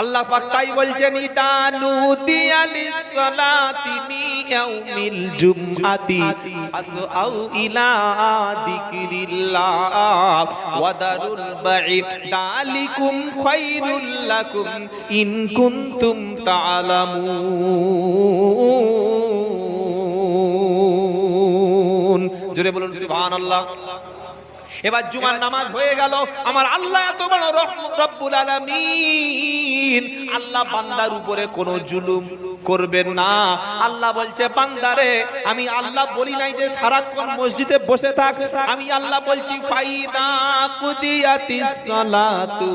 আল্লাহ পাক তাই বলছেন ইদানু দিয়ালিস সালাতি মি ইয়াউমিল জুমআতি আসআউ ইলা যিকরিল্লাহ ওয়া দারুল বাই দালিকুম খায়রুল লাকুম ইন কুনতুম তাআলামুন। জোরে বলুন, সুবহানাল্লাহ। এবার জুমার নামাজ হয়ে গেল। আমার আল্লাহ এত বড় রহমত রব্বুল আলামিন। আল্লাহ বান্দার উপরে কোনো জুলুম করবেন না। আল্লাহ বলছে, বান্দারে, আমি আল্লাহ বলি নাই যে সারাক্ষণ মসজিদে বসে থাক। আমি আল্লাহ বলছি, ফাইদা কুদিয়াতিস সালাতু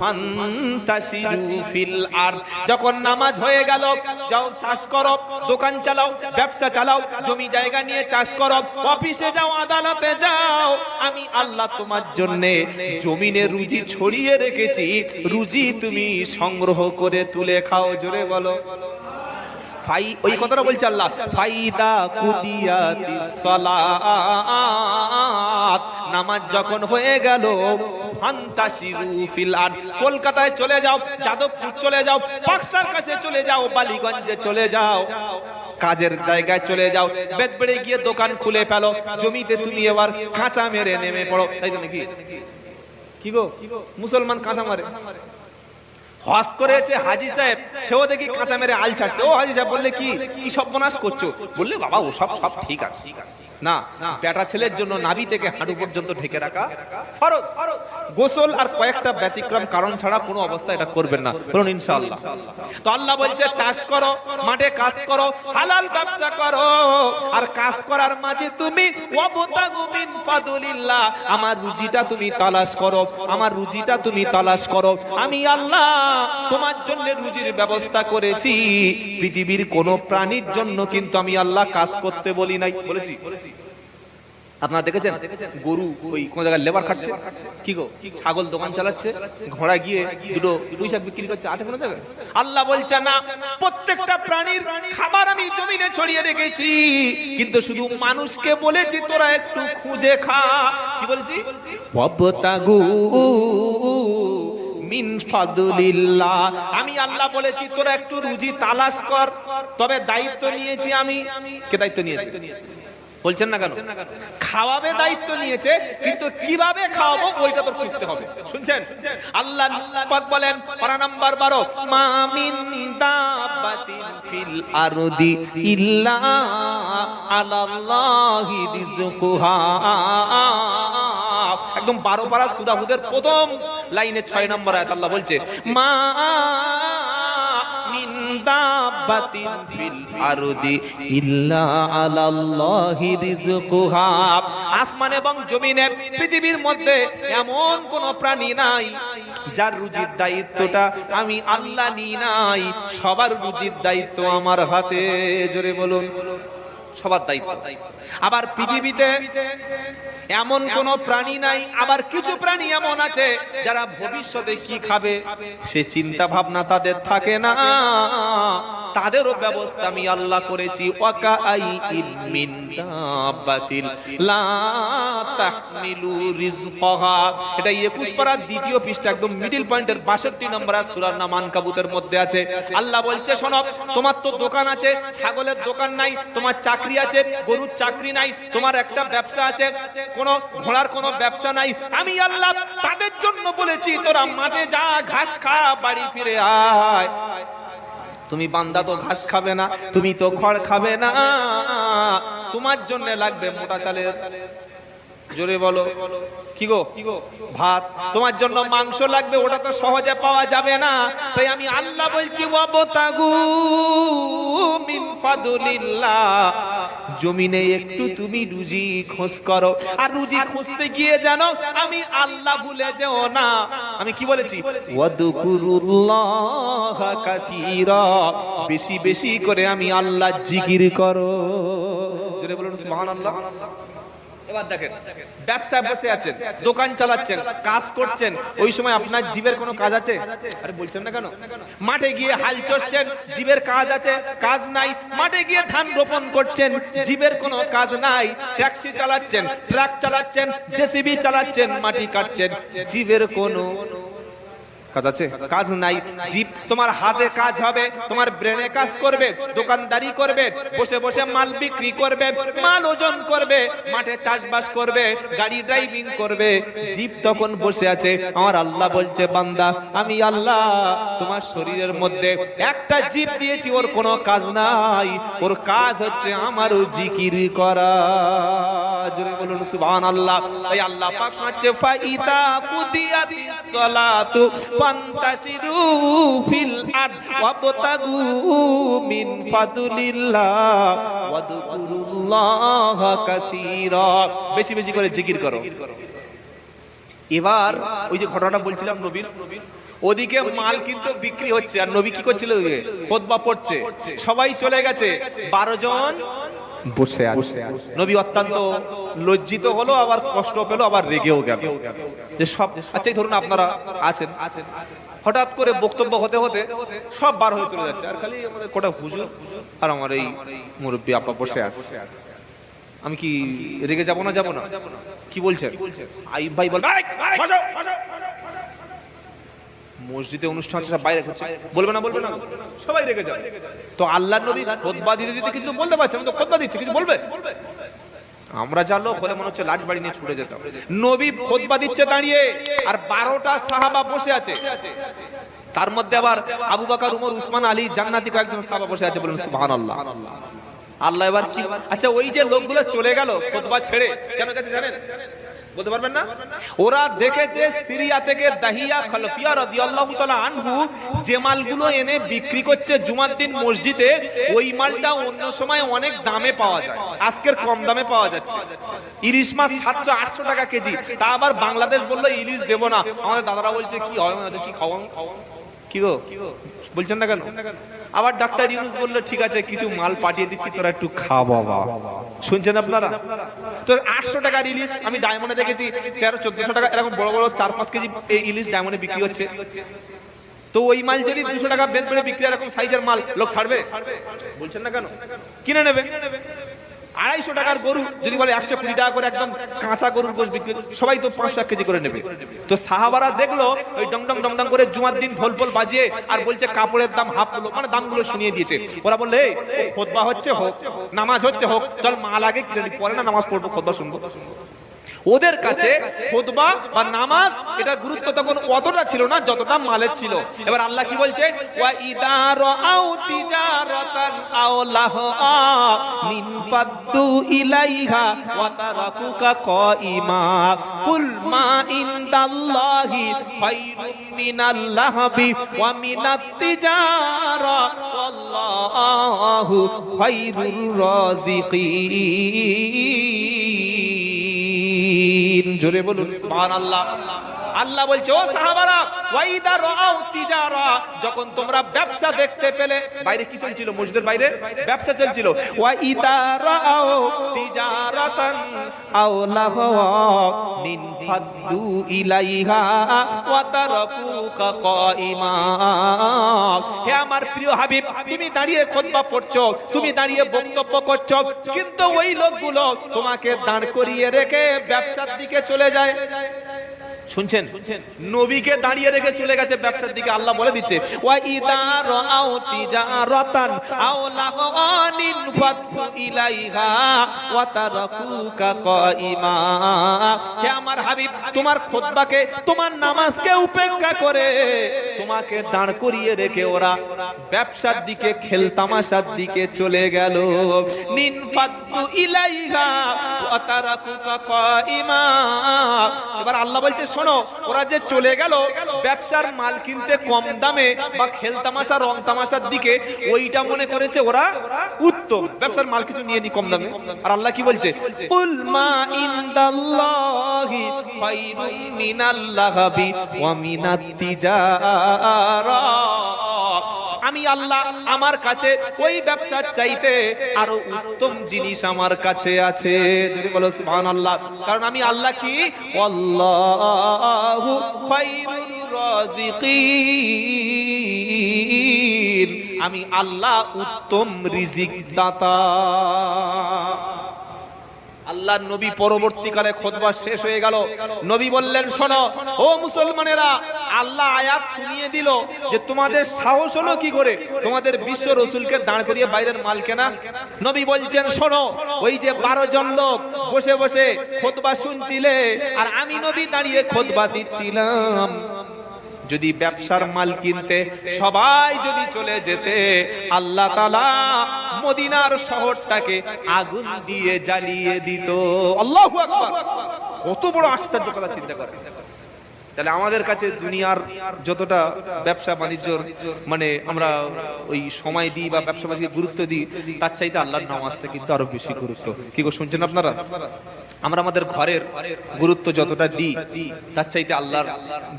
ফান্তাশিরু ফিল আরদ। যখন নামাজ হয়ে গেল, যাও চাষ করো, দোকান চালাও, ব্যবসা চালাও, জমি জায়গা নিয়ে চাষ করো, অফিসে যাও, আদালতে যাও। আমি আল্লাহ তোমার জন্য জমিনে রুজি ছড়িয়ে রেখেছি। রুজি তুমি সংগ্রহ করে তুলে খাও, জোরে বলো। ফাই, ওই কথাটা বলছে আল্লাহ, ফাইদা কুদিয়াতিস সালাত নামাজ যখন হয়ে গেল কলকাতায় চলে যাও, যাদবপুর চলে যাও পাকসার কাছে চলে যাও, বালিগঞ্জে চলে যাও, কাজের জায়গায় চলে যাও বেদবেড়ে গিয়ে দোকান খুলে ফেলো, জমিতে তুমি এবার কাঁচা মেরে নেমে পড়ো। তাই তো নাকি? কি গো? মুসলমান কাঁচা মারে। হস করেছে হাজি সাহেব, সেও দেখি কাঁচা মেরে আল ছাড়ছে ও হাজি সাহেব বললে, কি কি সর্বনাশ করছ? বললে, বাবা ও সব সব ঠিক আছে। না বেটা ছেলের জন্য নাভি থেকে হাঁটু পর্যন্ত ঢেকে রাখা। ফরজ। গোসল আর কয়েকটা ব্যতিক্রম কারণ ছাড়া কোনো অবস্থা এটা করবেন না। বলুন, ইনশাআল্লাহ। তো আল্লাহ বলছে, চাষ করো, মাঠে কাজ করো, হালাল ব্যবসা করো। আর কাজ করার মাঝে তুমি, ওয়াবতাগু মিন ফাদুলিল্লাহ, আমার রুজিটা তুমি তালাশ করো, আমার রুজিটা তুমি তালাশ করো। আমি আল্লাহ তোমার জন্য রুজির ব্যবস্থা করেছি। পৃথিবীর কোন প্রাণীর জন্য কিন্তু আমি আল্লাহ কাজ করতে বলি নাই। বলেছি? আপনারা দেখেছেন? গরু ওই কোন জায়গায় লেবার খাচ্ছে কি গো? ছাগল দোকান চালাচ্ছে? ঘোড়া গিয়ে দুটো শাক বিক্রি করছে? আছে কোনো জায়গায়? আল্লাহ বলছে, না, প্রত্যেকটা প্রাণীর খাবার আমি জমিনে ছড়িয়ে রেখেছি। কিন্তু শুধু মানুষকে বলেছি, তোরা একটু খুঁজে খা। কি বলেছি? ওয়াবতাগু মিন ফাদুলিল্লাহ। আমি আল্লাহ বলেছি, তোরা একটু রুজি তালাশ কর। তবে দায়িত্ব নিয়েছি আমি। কে দায়িত্ব নিয়েছি? বলছেন না কেন? খাওয়াবে দায়িত্ব নিয়েছে, কিন্তু কীভাবে খাওয়াবো ওইটা তোর খুঁজতে হবে। শুনছেন? আল্লাহ পাক বলেন পারা নাম্বার 12 মামিন ফিল আরদি ইল্লা আলাল্লাহি রিজকুহা একদম 12 পারা সূরা হুদের প্রথম লাইনে 6 নম্বর আয়াত আল্লাহ বলছে, মা দাবাতিন ফিল আরদি ইল্লা আসমান এবং জমিনে পৃথিবীর মধ্যে এমন কোন প্রাণী নাই, যার রুজির দায়িত্বটা আমি আল্লাহ নি নাই। সবার রুজির দায়িত্ব আমার হাতে, জোরে বলুন। সবার দায়িত্ব। আবার পৃথিবীতে এমন কোন প্রাণী নাই, আবার কিছু প্রাণী এমন আছে যারা ভবিষ্যতে কি খাবে? সে চিন্তা ভাবনা তাদের থাকে না। তাদেরও ব্যবস্থা আমি আল্লাহ করেছি। এটা 21 পারা দ্বিতীয় পৃষ্ঠা, একদম মিডল পয়েন্টের 62 নম্বর আয়াত সূরার নাম আনকাবুতের মধ্যে আছে। আল্লাহ বলছে, শোনো, তোমার তো দোকান আছে, ছাগলের দোকান নাই, তোমার চাকরি আছে, গরুর চাকরি নাই, তোমার একটা ব্যবসা আছে কোন ঘোড়ার কোনো ব্যবসা নাই। আমি আল্লাহ তাদের জন্য বলেছি, তোরা মাঠে যা ঘাস খা, বাড়ি ফিরে আয়। তুমি বান্দা তো ঘাস খাবে না, তুমি তো খড় খাবে না। তোমার জন্য লাগবে মোটা চালের জোরে বলো। কি গো? ভাত? তোমার জন্য মাংস লাগবে, ওটা তো সহজে পাওয়া যাবে না। তাই আমি আল্লাহ বলছি, ওয়াবতাগু মিন ফাদুলিল্লাহ। জমিনে একটু তুমি রুজি খোঁজ করো। আর রুজি খুঁজতে গিয়ে জানো, আমি আল্লাহ ভুলে যেও না। আমি কি বলেছি? ওয়াদকুরুল্লাহ কাথীরা। বেশি বেশি করে আমি আল্লাহ জিকির করো। জোরে বলুন, সুবহানাল্লাহ। এবার দেখেন, ব্যবসায় বসে আছেন, দোকান চালাচ্ছেন, কাজ করছেন, ওই সময় আপনার জীবের কোনো কাজ আছে? আরে বলছেন না কেন? মাঠে গিয়ে হাল চষছেন, জীবের কাজ আছে, কাজ নাই, মাঠে গিয়ে ধান রোপণ করছেন, জীবের কোনো কাজ নাই, ট্যাক্সি চালাচ্ছেন, ট্রাক চালাচ্ছেন, জেসিবি চালাচ্ছেন, মাটি কাটছেন, জীবের কোনো কাজ আছে? কাজ নাই। জিপ তোমার হাতে কাজ হবে, তোমার ব্রেনে কাজ করবে, দোকানদারি করবে, বসে বসে মাল বিক্রি করবে, মাল ওজন করবে, মাঠে চাষবাস করবে, গাড়ি ড্রাইভিং করবে। তখন বসে আছে, আমার আল্লাহ বলছে, বান্দা, আমি আল্লাহ, তোমার শরীরের মধ্যে একটা জিপ দিয়েছি, ওর কোনো কাজ নাই। ওর কাজ হচ্ছে আমারও জিকির করা। জোরে বলুন তাই আল্লাহ পাক ফিল আরদ ওয়াবতাগু মিন ফাদলিল্লাহ। কাসীরা। বেশি বেশি করে জিকির করো। এবার ওই যে ঘটনাটা বলছিলাম নবীর, ওদিকে মাল কিন্তু বিক্রি হচ্ছে। আর নবী কি করছিল খোদবা পড়ছে। সবাই চলে গেছে। বারো জন বসে আছে। নবী অত্যন্ত লজ্জিত হলো আবার কষ্ট পেল আবার রেগেও গেল। যে সব আচ্ছা এই ধরুন আপনারা আছেন। হঠাৎ করে বক্তব্য হতে হতে সব বার হয়ে চলে যাচ্ছে। আর খালি আমাদের কোটা হুজুর আর আমার এই মুরব্বী আপা বসে আছে। আমি কি রেগে যাব না যাব না? কি বলছেন? আই ভাই বল বসো, বসো।" মসজিদে অনুষ্ঠান সব বাইরে হচ্ছে বলবে না বলবে না। সবাই রেগে যাবে। তো আল্লাহ নবী খোদবা দিতে দিতে কিছু বলতে পারছে, আমি তো খোদবা দিচ্ছি কিছু বলবে। আমরা যা লোক হলে মনে হচ্ছে লাঠ বাড়ি নিয়ে ছুটে যেতাম। নবী খোদবা দিচ্ছে দাঁড়িয়ে, আর বারোটা সাহাবা বসে আছে। তার মধ্যে আবার আবু বাকার, উমর, উসমান, আলী জান্নাতি কয়েকজন সাহাবা বসে আছে বলুন, সুবহানাল্লাহ। আল্লাহ আল্লাহ এবার কি আচ্ছা ওই যে লোকগুলো চলে গেল খোদবা ছেড়ে, কেন গেছে জানেন? বলতে পারবেন না? ওরা দেখেছে সিরিয়া থেকে দাহিয়া খলফিয়া রাদিয়াল্লাহু তাআলা আনহু যে মালগুলো এনে বিক্রি করছে জুমার দিন মসজিদে, ওই মালটা অন্য সময় অনেক দামে পাওয়া যায়। আজকের কম দামে পাওয়া যাচ্ছে। ইলিশ মাছ সাতশো আটশো টাকা কেজি। তা আবার বাংলাদেশ বলল, ইলিশ দেবো না। আমাদের দাদারা বলছে, কি হয়? কি খাওয়ান কি গো? বলছেন না কেন? আবার ডাক্তার ইউনুস বলল, ঠিক আছে, কিছু মাল পাঠিয়ে দিচ্ছি, তোরা একটু খা, বাবা। শুনছেন আপনারা? তোর আটশো টাকার ইলিশ, আমি ডায়মন্ডে দেখেছি, তেরো, চোদ্দশো টাকা, এরকম বড় বড় চার, পাঁচ কেজি এই ইলিশ ডায়মন্ডে বিক্রি হচ্ছে। তো ওই মাল যদি দুশো টাকা বেদ করে বিক্রি এরকম সাইজের মাল, লোক ছাড়বে? বলছেন না কেন? কিনে নেবে? আড়াইশো টাকার গরু যদি বলে একশো কুড়ি টাকা করে একদম কাঁচা গরুর গোশ বিক্রি সবাই তো পাঁচশো এক কেজি করে নেবে। তো সাহাবারা দেখল ওই ডংডং ডং ডং ডং করে জুমার দিন ঢোল ফোল বাজিয়ে আর বলছে কাপড়ের দাম হাফ হলো মানে দামগুলো শুনিয়ে দিয়েছে। ওরা বললে "এই, খোদবা হচ্ছে হোক নামাজ হচ্ছে হোক চল মাল আগে কিনে পরে না নামাজ পড়ব খোদবা শুনব। ওদের কাছে খুতবা বা নামাজ এটার গুরুত্ব তখন অতটা ছিল না যতটা মালের ছিল। এবার আল্লাহ কি বলছে? ওয়া ইদার তিজারাতান আও লাহআ মিন ফাদ্দু ইলাইহা ওয়া তারাকুকা কাইমা কুল মা ইনদাল্লাহি খায়রুম মিনাল লাহবি ওয়া মিনাত তিজারা। ওয়াল্লাহু খায়রুর রাজিকিন জোরে বলুন সুবহানাল্লাহ। আল্লাহ বলছে ও সাহাবারা ওয়াইদা রাও যখন তোমরা ব্যবসা দেখতে পেলে, বাইরে কি চলছিল মসজিদের বাইরে? ব্যবসা চলছিল। ওয়াইদা রাও তিজারাতান আও লাহওয়া মিন ফাদ্দু ইলাইহা ওয়া হে আমার প্রিয় হাবিব, তুমি দাঁড়িয়ে খুতবা পড়ছো, তুমি দাঁড়িয়ে বক্তব্য করছ, কিন্তু ওই লোকগুলো তোমাকে দাঁড় করিয়ে রেখে ব্যবসার দিকে চলে যায়। শুনছেন? নবীকে দাঁড়িয়ে রেখে চলে গেছে ব্যবসার দিকে, আল্লাহ বলে দিচ্ছে আমার হাবিব, তোমার তোমার নামাজকে উপেক্ষা করে তোমাকে দাঁড় করিয়ে রেখে ওরা ব্যবসার দিকে খেলতামাশার দিকে চলে গেল। নিন ইলাইহা এবার আল্লাহ বলছে শোনো, ওরা যে চলে গেল, ব্যবসার মাল কিনতে কম দামে বা খেলতামাশা রং তামাশার দিকে, ওইটা মনে করেছে ওরা উত্তম। ব্যবসার মাল কিছু নিয়ে নি কম দামে। আর আল্লাহ কি বলছে? কুল মা ইনদাল্লাহি খায়রুম মিনাল্লাহাবি ওয়া মিনাত তিজারা। আমি আল্লাহ আমার কাছে ওই ব্যবসার চাইতে আরও উত্তম জিনিস আমার কাছে আছে। যদি বলো, সুবহানাল্লাহ। কারণ আমি আল্লাহ কি? আল্লাহু খায়রুর রাজিকিন। আমি আল্লাহ উত্তম রিজিক দাতা। আল্লাহ নবী পরবর্তীকালে খোদবা শেষ হয়ে গেল। নবী বললেন, শোনো, ও মুসলমানেরা, আল্লাহ আয়াত শুনিয়ে দিল যে তোমাদের সাহস হলো কি করে? তোমাদের বিশ্ব রসুলকে দাঁড় করিয়ে বাইরের মাল কেনা? নবী বলছেন, শোনো, ওই যে বারো জন লোক বসে বসে খোদবা শুনছিলে, আর আমি নবী দাঁড়িয়ে খোদবা দিচ্ছিলাম। যদি ব্যবসার মাল কিনতে সবাই যদি চলে যেতে, আল্লাহ তালা মদিনার শহরটাকে আগুন দিয়ে জ্বালিয়ে দিত। আল্লাহ কত বড় আশ্চর্য কথা চিন্তা করে তাহলে আমাদের কাছে দুনিয়ার যতটা ব্যবসা বাণিজ্য মানে আমরা ওই সময় দিই বা ব্যবসা বাণিজ্যকে গুরুত্ব দিই, তার চাইতে আল্লাহর নামাজটা কিন্তু আরও বেশি গুরুত্ব। কি গো, শুনছেন আপনারা? আমরা আমাদের ঘরের গুরুত্ব যতটা দিই, তার চাইতে আল্লাহর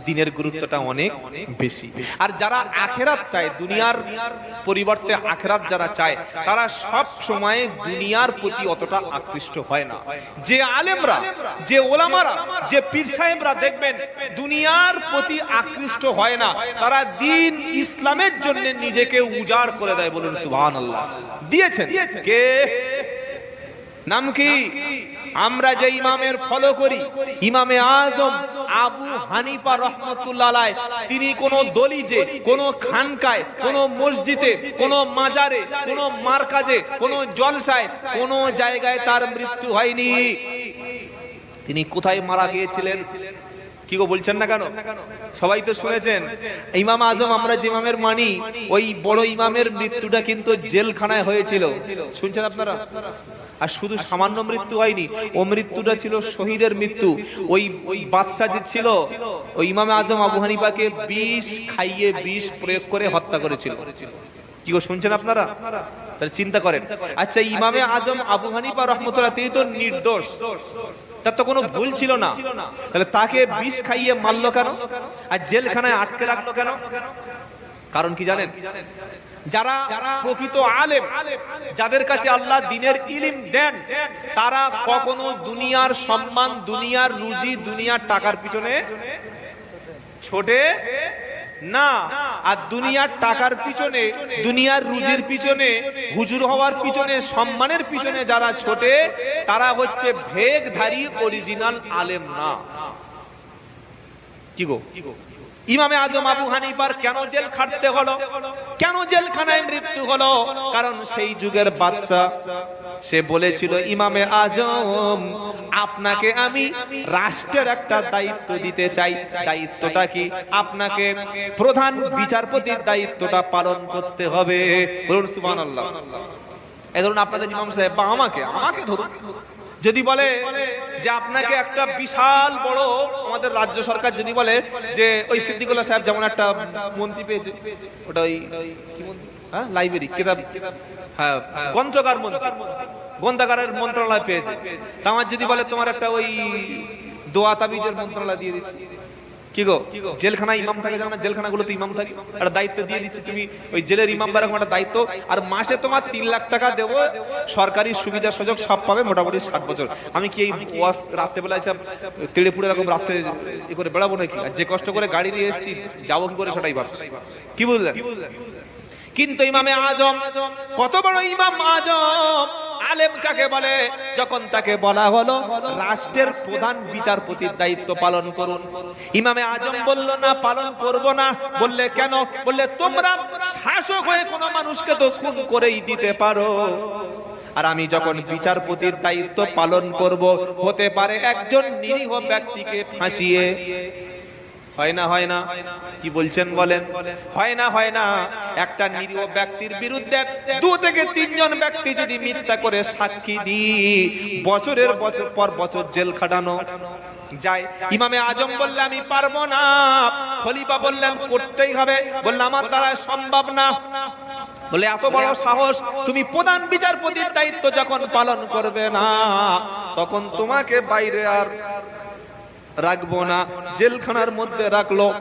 দিনের গুরুত্বটা অনেক বেশি। আর যারা আখেরাত চায়, দুনিয়ার পরিবর্তে আখেরাত যারা চায়, তারা সব সময় দুনিয়ার প্রতি অতটা আকৃষ্ট হয় না। যে আলেমরা, যে ওলামারা, যে পীর সাহেবরা দেখবেন দুনিয়ার প্রতি আকৃষ্ট হয় না। তারা দিন ইসলামের জন্য নিজেকে উজাড় করে দেয় বলুন সুবহানাল্লাহ। দিয়েছেন। কে? নাম কি? আমরা যে ইমামের ফলো করি, ইমামে আজম আবু হানিফা রহমতুল্লাহ তিনি কোন দলিজে, কোন খানকায়, কোন মসজিদে, কোন মাজারে, কোন মার্কাজে, কোন জলসায়, কোন জায়গায় তার মৃত্যু হয়নি। তিনি কোথায় মারা গিয়েছিলেন? কি গো বলছেন না কেন? সবাই তো শুনেছেন, ইমাম আজম আমরা যে ইমামের মানি, ওই বড় ইমামের মৃত্যুটা কিন্তু জেলখানায় হয়েছিল। শুনছেন আপনারা? আর শুধু সামান্য মৃত্যু হয়নি, ও মৃত্যুটা ছিল শহীদের মৃত্যু। ওই ওই বাদশা যে ছিল, ওই ইমামে আজম আবু হানিফাকে বিষ খাইয়ে, বিষ প্রয়োগ করে হত্যা করেছিল। কি গো শুনছেন আপনারা? তাহলে চিন্তা করেন। আচ্ছা ইমামে আজম আবু হানিফা রহমতুল্লাহ, তিনি তো নির্দোষ। তার তো কোনো ভুল ছিল না। তাহলে তাকে বিষ খাইয়ে মারলো কেন? আর জেলখানায় আটকে রাখল কেন? কারণ কি জানেন? যারা প্রকৃত আলেম যাদের কাছে আল্লাহ দিনের ইলিম দেন তারা কখনো দুনিয়ার সম্মান দুনিয়ার রুজি দুনিয়ার টাকার পিছনে ছোটে না, আর দুনিয়ার টাকার পিছনে, দুনিয়ার রুজির পিছনে, হুজুর হওয়ার পিছনে, সম্মানের পিছনে যারা ছোটে, তারা হচ্ছে ভেগধারী অরিজিনাল আলেম না। কি গো? ইমামে আজম আবু হানিফার কেন জেল খাটতে হলো? কেন জেলখানায় মৃত্যু হলো? কারণ সেই যুগের বাদশা সে বলেছিল, ইমামে আজম, আপনাকে আমি রাষ্ট্রের একটা দায়িত্ব দিতে চাই। দায়িত্বটা কি? আপনাকে প্রধান বিচারপতির দায়িত্বটা পালন করতে হবে। বলুন, সুবহানাল্লাহ। এই ধরুন আপনাদের ইমাম সাহেব, বা আমাকে আমাকে ধরুন। যদি বলে যে আপনাকে একটা বিশাল বড় আমাদের রাজ্য সরকার যদি বলে যে ওই সিদ্দিকুল্লাহ সাহেব যেমন একটা মন্ত্রী পেয়েছে, ওটা ওই হ্যাঁ লাইব্রেরি, কিতাব হ্যাঁ গ্রন্থকার মন্ত্রী গ্রন্থাগারের মন্ত্রণালয় পেয়েছে। তা আমার যদি বলে তোমার একটা ওই দোয়া তাবিজের মন্ত্রণালয় দিয়ে দিচ্ছি। কি গো? জেলখানা ইমাম থাকে, জানো জেলখানাগুলোতে ইমাম থাকে। একটা দায়িত্ব দিয়ে দিচ্ছে তুমি ওই জেলের ইমাম বা এরকম একটা দায়িত্ব। আর মাসে তোমার তিন লাখ টাকা দেবো, সরকারি সুবিধা সুযোগ সব পাবে মোটামুটি ষাট বছর। আমি কি এই ওয়াশ রাত্রেবেলা সব তেড়ে পুড়ে এরকম রাত্রে ই করে বেড়াবো নাকি? আর যে কষ্ট করে গাড়ি নিয়ে এসেছি, যাব কি করে সেটাই ভাবছি। কি বুঝলেন কিন্তু ইমামে আজম, কত বড় ইমাম আজম। আলেম কাকে বলে? যখন তাকে বলা হলো, রাষ্ট্রের প্রধান বিচারপতির দায়িত্ব পালন করুন। ইমামে আজম বলল, না, পালন করব না। বললে, কেন? বললে, তোমরা শাসক হয়ে কোনো মানুষকে তো খুন করেই দিতে পারো। আর আমি যখন বিচারপতির দায়িত্ব পালন করব, হতে পারে একজন নিরীহ ব্যক্তিকে ফাঁসিয়ে হয় না হয় না। কি বলছেন বলেন? হয় না হয় না। একটা নিরীহ ব্যক্তির বিরুদ্ধে দু থেকে তিনজন ব্যক্তি যদি মিথ্যা করে সাক্ষী দি বছরের বছর পর বছর জেল খাটানো। যায় ইমামে আজম বললে, আমি পারব না। খলিফা বললেন, করতেই হবে। বললে, আমার দ্বারা সম্ভব না। বলে, এত বড় সাহস, তুমি প্রধান বিচারপতির দায়িত্ব যখন পালন করবে না, তখন তোমাকে বাইরে আর রাখব না। জেলখানার মধ্যে রাখল।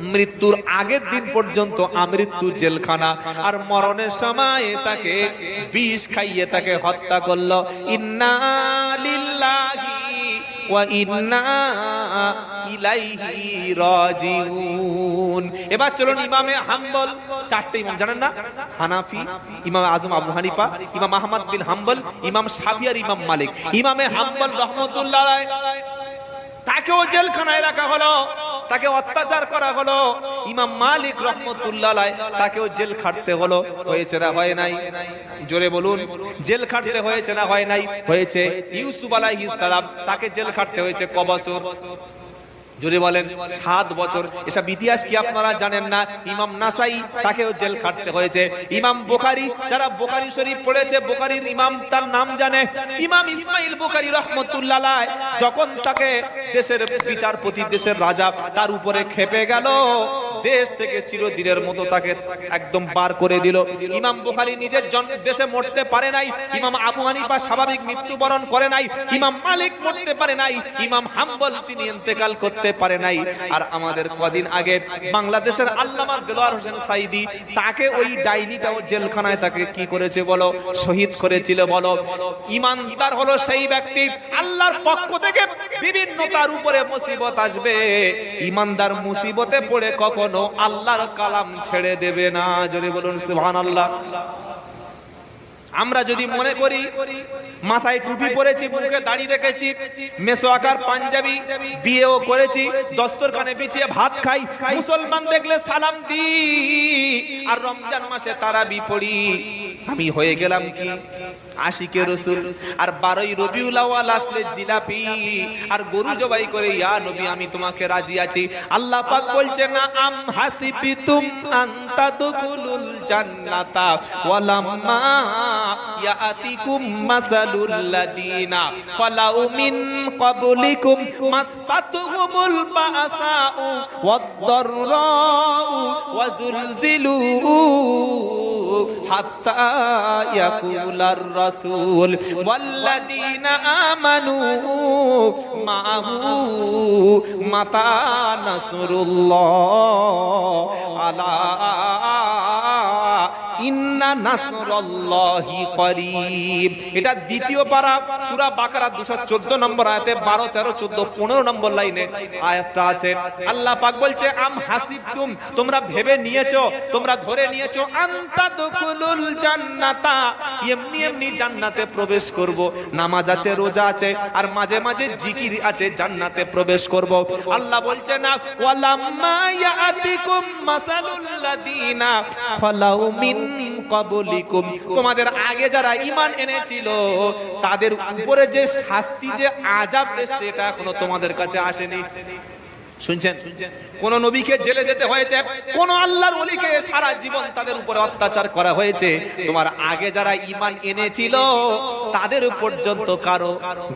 মৃত্যুর আগের দিন পর্যন্ত আমৃত্যু জেলখানা। আর মরণের সময় তাকে বিষ খাইয়ে তাকে হত্যা করল। ইন্না এবার চলুন ইমামে হাম্বল। চারটে ইমাম, জানেন না? হানাফি, ইমাম আজম আবু হানিফা, ইমাম আহমদ বিন হাম্বল, ইমাম আর ইমাম মালিক। ইমামে হাম্বল রহমতুল্লাহ তাকেও জেলখানায় রাখা হলো, তাকে অত্যাচার করা হলো। ইমাম মালিক রহমতুল্লাহ তাকেও জেল খাটতে হলো, হয়েছে না হয় নাই? জোরে বলুন, জেল খাটতে হয়েছে না হয় নাই? হয়েছে। ইউসুফ আলাইহিস সালাম তাকে জেল খাটতে হয়েছে ক বছর? যদি বলেন সাত বছর, এসব ইতিহাস কি আপনারা জানেন না? ইমাম নাসাই তাকেও জেল খাটতে হয়েছে। ইমাম বোখারি, যারা বোখারি শরীফ পড়েছে, বোখারির ইমাম তার নাম জানে। ইমাম ইসমাইল বোখারি রহমতুল্লাহ, যখন তাকে দেশের বিচারপতি, দেশের রাজা, তার উপরে খেপে গেল। দেশ থেকে চিরদিনের মতো তাকে একদম বার করে দিল। ইমাম বুখারী নিজের দেশে মরতে পারে নাই, ইমাম আবু হানিফা স্বাভাবিক মৃত্যুবরণ করে নাই, ইমাম মালিক মরতে পারে নাই, ইমাম হাম্বল তিনি ইন্তেকাল করতে পারে নাই। আর আমাদের কদিন আগে বাংলাদেশের আল্লামা দেলোয়ার হোসেন সাইদি তাকে ওই ডাইনিটাও জেলখানায় তাকে কি করেছে বলো? শহীদ করেছিল বলো। ইমানদার হলো সেই ব্যক্তি। আল্লাহর পক্ষ থেকে বিভিন্ন তার উপরে মুসিবত আসবে। ইমানদার মুসিবতে পড়ে কখনো? আল্লাহর কালাম ছেড়ে দেবে না। যদি বলুন, সুবহানাল্লাহ। আমরা যদি মনে করি, মাথায় টুপি পরেছি, মুখে দাড়ি রেখেছি, মেসো আকার পাঞ্জাবি বিয়েও করেছি, দস্তরখানে বিছিয়ে ভাত খাই, মুসলমান দেখলে সালাম দি আর রমজান মাসে তারাবি পড়ি, আমি হয়ে গেলাম কি? আশিকে রসুল, আর বারোই রবিউল আওয়াল আসলে জিলাপি, আর গরু জবাই করে, ইয়া নবী, আমি তোমাকে রাজি আছি। আল্লাহ পাক বলছে, না, আম হাসিবিতুম আনতা দুখুলুল জান্নাতা, ওয়ালাম্মা ইয়াতিকুম মাসালুল লাদিনা ফালাউ মিন ক্বাবলিকুম মাসাতুহুমুল বাসাউ ওয়াদ-দাররাউ ওয়াজুলজিলু হাত্তা ইয়াকুলার রাসূল ওয়াল্লাযীনা আমানু মাহু মাতা নাসরুল্লাহ আলা ইন্না নাসরাল্লাহি করিব। এটা দ্বিতীয় পারা সূরা বাকারা 214 নম্বর আয়াতে 12 13 14 15 নম্বর লাইনে আয়াতটা আছে। আল্লাহ পাক বলছে, আম হাসিবতুম, তোমরা ভেবে নিয়েছো, তোমরা ধরে নিয়েছো আন্তা দুকুলুল জান্নাতা, এমনি এমনি জান্নাতে প্রবেশ করব। নামাজ আছে, রোজা আছে, আর মাঝে মাঝে জিকির আছে, জান্নাতে প্রবেশ করব। আল্লাহ বলছে, না, ওয়ালাম্মা ইয়াতিকুম মাসালুল ফালাউ মিন ক্বাবলিকুম। তোমাদের আগে যারা ঈমান এনেছিল, তাদের উপরে যে শাস্তি, যে আযাব এসেছে, এটা এখনও তোমাদের কাছে আসেনি। শুনছেন? কোন নবীকে জেলে যেতে হয়েছে, কোন আল্লাহর ওলিকে সারা জীবন তাদের উপরে অত্যাচার করা হয়েছে। তোমার আগে যারা ঈমান এনেছিল, তাদের পর্যন্ত কারও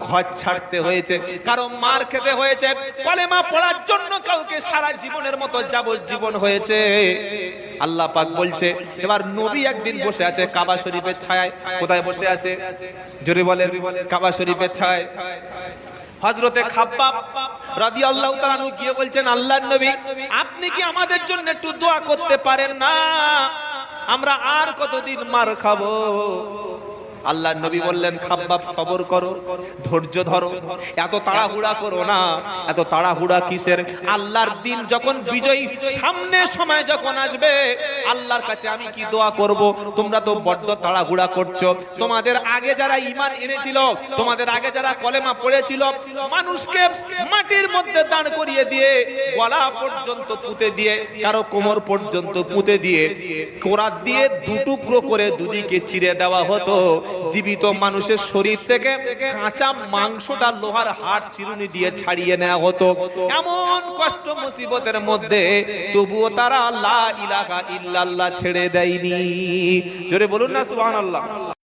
ঘর ছাড়তে হয়েছে, কারও মার খেতে হয়েছে, কলেমা পড়ার জন্য কাউকে সারা জীবনের মতো যাবজ্জীবন হয়েছে। আল্লাহ পাক বলছে, এবার নবী একদিন বসে আছে কাবা শরীফের ছায়ায়। কোথায় বসে আছে? জোরে বলেন, কাবা শরীফের ছায়ায়। হজরতে খাব্বাব রাদি আল্লাহ তালানু গিয়ে বলছেন আল্লাহ নবী, আপনি কি আমাদের জন্য একটু দোয়া করতে পারেন না? আমরা আর কতদিন মার খাব? আল্লাহ নবী বললেন, খাব্বাব, সবর করো, ধৈর্য ধরো। এত তাড়াহুড়া করো না। এত তাড়াহুড়া কিসের? আল্লাহর দিন যখন বিজয়ী, সামনে সময় যখন আসবে, আল্লাহর কাছে আমি কি দোয়া করব? তোমরা তো বড্ড তাড়াহুড়া করছ। তোমাদের আগে যারা ঈমান এনেছিল, তোমাদের আগে যারা কলেমা পড়েছিল, মানুষকে মাটির মধ্যে দাঁড় করিয়ে দিয়ে, গলা পর্যন্ত পুঁতে দিয়ে, কারও কোমর পর্যন্ত পুঁতে দিয়ে, কোরাত দিয়ে দুটুকরো করে দুদিকে চিড়ে দেওয়া হতো। জীবিত মানুষের শরীর থেকে কাঁচা মাংসটা লোহার হাড় চিরুনি দিয়ে ছাড়িয়ে নেওয়া হতো। এমন কষ্ট মুসিবতের মধ্যে তবুও তারা লা ইলাহা ইল্লাল্লাহ ছেড়ে দেয়নি। জোরে বলুন না সুবহানাল্লাহ।